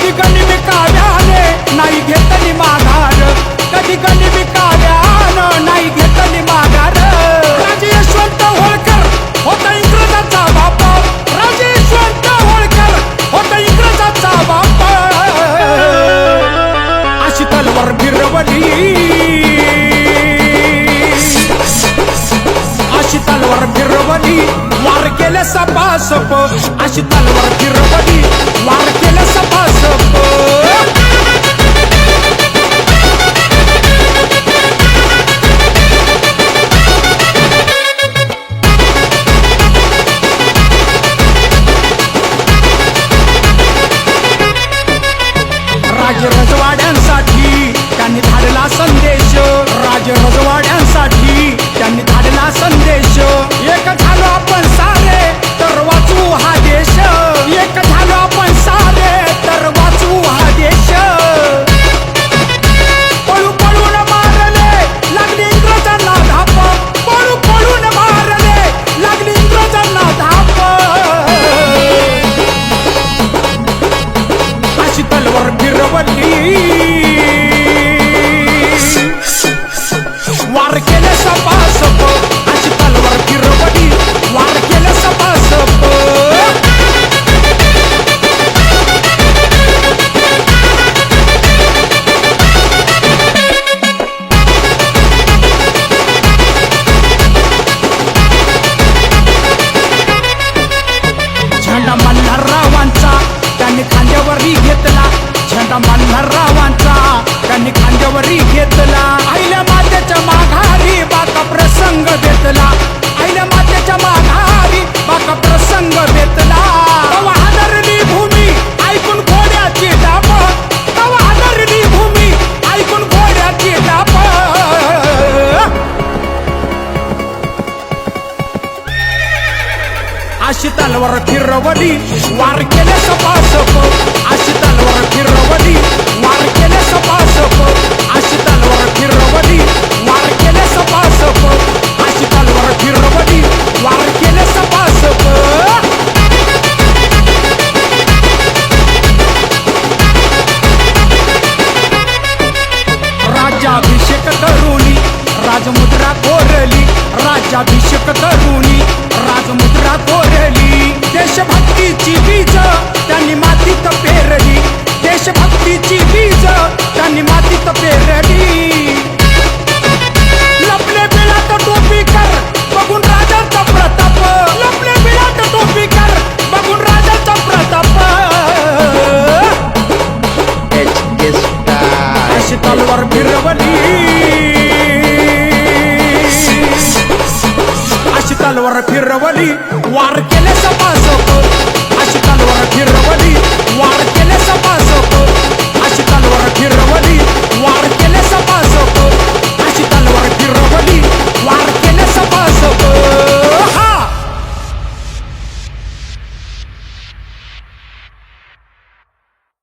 कधी कधी मी काव्याने नाही घेतली माघार. कधी कधी मी काव्यानं नाही घेतली माघार. राजे यशवंत होळकर होता इंग्रजाचा बाप. राजे यशवंत होळकर होता इंग्रजाचा बाप. अशी तलवार फिरवली. अशी तलवार फिरवली. वार केले सपासप अशी तलवार फिरवली. वार केले सपासप राज त्यांनी धाडला संदेश. राजरज संदेश. एक झालो आपण सारे तर वाचू हा देश. एक झालो आपण सारे तर वाचू हा देश. पळू पळून मारले लागली इंग्रजांना धाप. पळू पळून मारले लागली इंग्रजांना धाप. अशी तलवार फिरवली. त्यांनी खांद्यावरही घेतला झेंडा मल्हाररावांचा त्यांनी खांद्यावरही घेतला. आईल्या मातेच्या माघारी बाका प्रसंग भेटला आईल्या मातेच्या माघारी बाका प्रसंग भेटला तवा हादरली भूमी ऐकून घोड्याची डाप. तवा हादरली भूमी ऐकून घोड्याची डाप. अशी तलवार फिरवली वार केले सपा राज्याभिषेक तरुणी राजमुद्रा कोरली देशभक्तीची बीज त्यांनी मातीत पेरली. देशभक्तीची बीज त्यांनी मातीत पेरली. अशी तलवार फिरवली